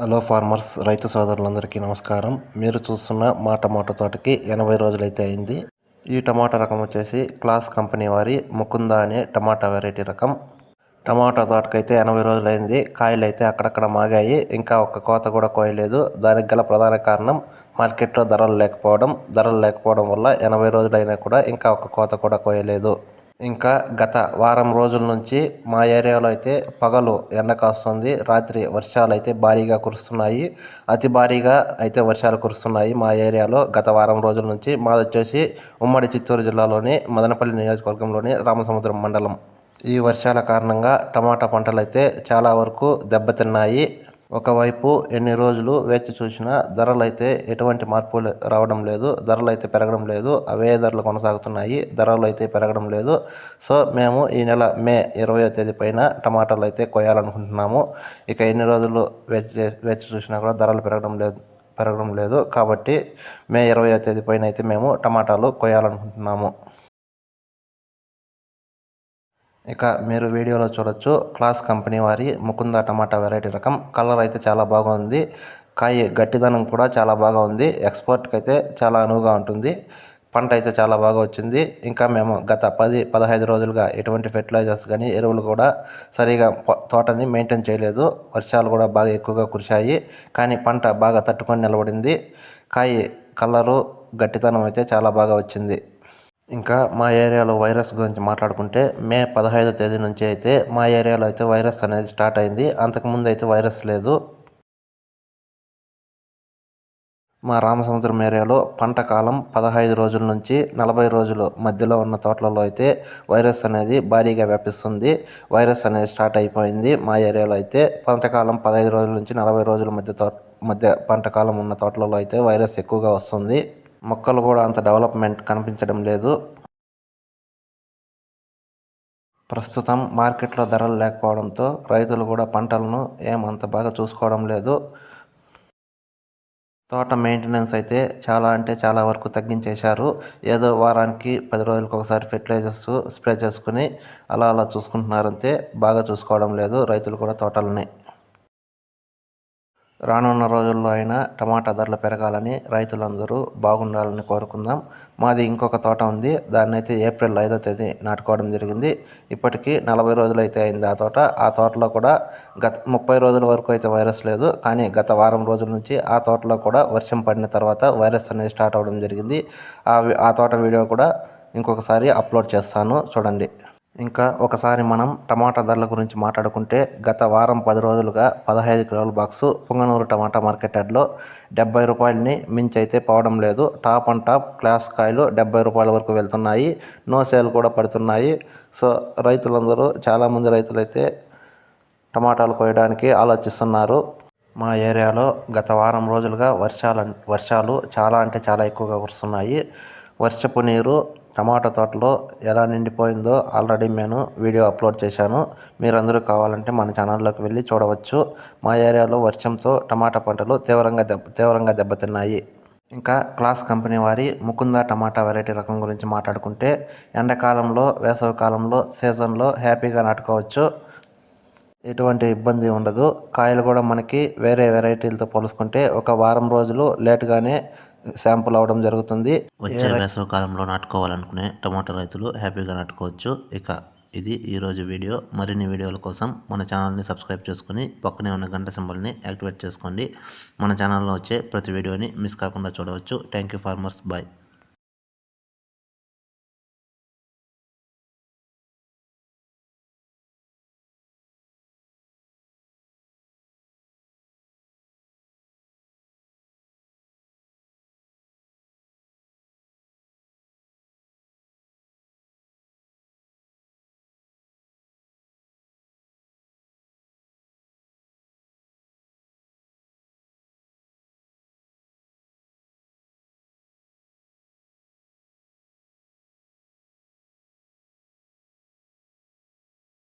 Hello farmers రైతు సోదరులందరికీ నమస్కారం. మీరు చూస్తున్న మా టమాటో తోటకి ఎనభై రోజులైతే అయింది. ఈ టమాటా రకం వచ్చేసి క్లాస్ కంపెనీ వారి ముకుంద అనే టమాటా వెరైటీ రకం. టమాటా తోటకైతే ఎనభై రోజులైంది. కాయలు అయితే అక్కడక్కడ మాగాయి. ఇంకా ఒక్క కోత కూడా కోయలేదు. దానికి గల ప్రధాన కారణం మార్కెట్లో ధరలు లేకపోవడం. ధరలు లేకపోవడం వల్ల ఎనభై రోజులైనా కూడా ఇంకా ఒక కోత కూడా కోయలేదు. ఇంకా గత వారం రోజుల నుంచి మా ఏరియాలో అయితే పగలు ఎండ కాస్తుంది. రాత్రి వర్షాలు అయితే భారీగా కురుస్తున్నాయి. అతి భారీగా అయితే వర్షాలు కురుస్తున్నాయి మా ఏరియాలో గత వారం రోజుల నుంచి. మాది వచ్చేసి ఉమ్మడి చిత్తూరు జిల్లాలోని మదనపల్లి నియోజకవర్గంలోని రామసముద్రం మండలం. ఈ వర్షాల కారణంగా టమాటా పంటలు అయితే చాలా వరకు దెబ్బతిన్నాయి. ఒకవైపు ఎన్ని రోజులు వేచి చూసినా ధరలు అయితే ఎటువంటి మార్పు రావడం లేదు ధరలు అయితే పెరగడం లేదు అవే ధరలు కొనసాగుతున్నాయి ధరలు అయితే పెరగడం లేదు. సో మేము ఈ నెల మే ఇరవయో తేదీ పైన టమాటాలు అయితే కొయ్యాలనుకుంటున్నాము. ఇక ఎన్ని రోజులు వేచి వేచి చూసినా కూడా ధరలు పెరగడం లేదు పెరగడం లేదు. కాబట్టి మే ఇరవయో తేదీ పైన అయితే మేము టమాటాలు కొయ్యాలనుకుంటున్నాము. ఇక మీరు వీడియోలో చూడొచ్చు. క్లాస్ కంపెనీ వారి ముకుంద టమాటా వెరైటీ రకం. కలర్ అయితే చాలా బాగుంది కాయ గట్టిదనం కూడా చాలా బాగా ఉంది. ఎక్స్పోర్ట్కి అయితే చాలా అనువుగా ఉంటుంది. పంట అయితే చాలా బాగా వచ్చింది. ఇంకా మేము గత పది పదహైదు రోజులుగా ఎటువంటి ఫెర్టిలైజర్స్ కానీ ఎరువులు కూడా సరిగా తోటని మెయింటైన్ చేయలేదు. వర్షాలు కూడా బాగా ఎక్కువగా కురిశాయి. కానీ పంట బాగా తట్టుకొని నిలబడింది. కాయ కలరు గట్టితనం అయితే చాలా బాగా వచ్చింది. ఇంకా మా ఏరియాలో వైరస్ గురించి మాట్లాడుకుంటే మే పదహైదో తేదీ నుంచి అయితే మా ఏరియాలో అయితే వైరస్ అనేది స్టార్ట్ అయింది. అంతకుముందు అయితే వైరస్ లేదు. మా రామసముద్రం ఏరియాలో పంట కాలం పదహైదు రోజుల నుంచి నలభై రోజులు మధ్యలో ఉన్న తోటలలో అయితే వైరస్ అనేది భారీగా వ్యాపిస్తుంది. వైరస్ అనేది స్టార్ట్ అయిపోయింది మా ఏరియాలో అయితే. పంటకాలం పదహైదు రోజుల నుంచి నలభై రోజుల మధ్య తోట మధ్య పంట కాలం ఉన్న తోటలలో అయితే వైరస్ ఎక్కువగా వస్తుంది. మొక్కలు కూడా అంత డెవలప్మెంట్ కనిపించడం లేదు. ప్రస్తుతం మార్కెట్లో ధరలు లేకపోవడంతో రైతులు కూడా పంటలను ఏమంత బాగా చూసుకోవడం లేదు. తోట మెయింటెనెన్స్ అయితే చాలా అంటే చాలా వరకు తగ్గించేశారు. ఏదో వారానికి పది రోజులకు ఒకసారి ఫెర్టిలైజర్స్ స్ప్రే చేసుకుని అలా అలా చూసుకుంటున్నారంతే. బాగా చూసుకోవడం లేదు రైతులు కూడా తోటలని. రానున్న రోజుల్లో అయినా టమాటా ధరలు పెరగాలని రైతులందరూ బాగుండాలని కోరుకుందాం. మాది ఇంకొక తోట ఉంది. దాన్ని అయితే ఏప్రిల్ ఐదో తేదీ నాటుకోవడం జరిగింది. ఇప్పటికీ నలభై రోజులు అయితే అయింది ఆ తోట. ఆ తోటలో కూడా గత ముప్పై రోజుల వరకు అయితే వైరస్ లేదు. కానీ గత వారం రోజుల నుంచి ఆ తోటలో కూడా వర్షం పడిన తర్వాత వైరస్ అనేది స్టార్ట్ అవ్వడం జరిగింది. ఆ తోట వీడియో కూడా ఇంకొకసారి అప్లోడ్ చేస్తాను. చూడండి. ఇంకా ఒకసారి మనం టమాటా ధరల గురించి మాట్లాడుకుంటే గత వారం పది రోజులుగా పదహైదు కిలోల బాక్సు పుంగనూరు టమాటా మార్కెట్ యార్డ్లో డెబ్బై రూపాయలని మించి అయితే పోవడం లేదు. టాప్ అండ్ టాప్ క్లాస్ కాయలు డెబ్బై రూపాయల వరకు వెళ్తున్నాయి. నో సేల్ కూడా పడుతున్నాయి. సో రైతులందరూ చాలామంది రైతులైతే టమాటాలు కోయడానికి ఆలోచిస్తున్నారు. మా ఏరియాలో గత వారం రోజులుగా వర్షాలు వర్షాలు చాలా అంటే చాలా ఎక్కువగా కురుస్తున్నాయి. వర్షపు నీరు టమాటా తోటలో ఎలా నిండిపోయిందో ఆల్రెడీ నేను వీడియో అప్లోడ్ చేశాను. మీరందరూ కావాలంటే మన ఛానల్లోకి వెళ్ళి చూడవచ్చు. మా ఏరియాలో వర్షంతో టమాటా పంటలు తీవ్రంగా దెబ్బ తీవ్రంగా దెబ్బతిన్నాయి. ఇంకా క్లాస్ కంపెనీ వారి ముకుంద టమాటా వెరైటీ రకం గురించి మాట్లాడుకుంటే ఎండాకాలంలో వేసవి కాలంలో సీజన్లో హ్యాపీగా నాటుకోవచ్చు. ఎటువంటి ఇబ్బంది ఉండదు. కాయలు కూడా మనకి వేరే వెరైటీలతో పోలుసుకుంటే ఒక వారం రోజులు లేట్గానే శాంపుల్ అవ్వడం జరుగుతుంది. వచ్చే వేసవి కాలంలో నాటుకోవాలనుకునే టమాటా రైతులు హ్యాపీగా నాటుకోవచ్చు. ఇక ఇది ఈరోజు వీడియో. మరిన్ని వీడియోల కోసం మన ఛానల్ని సబ్స్క్రైబ్ చేసుకుని పక్కనే ఉన్న గంట సింబల్ని యాక్టివేట్ చేసుకోండి. మన ఛానల్లో వచ్చే ప్రతి వీడియోని మిస్ కాకుండా చూడవచ్చు. Thank you farmers. బాయ్.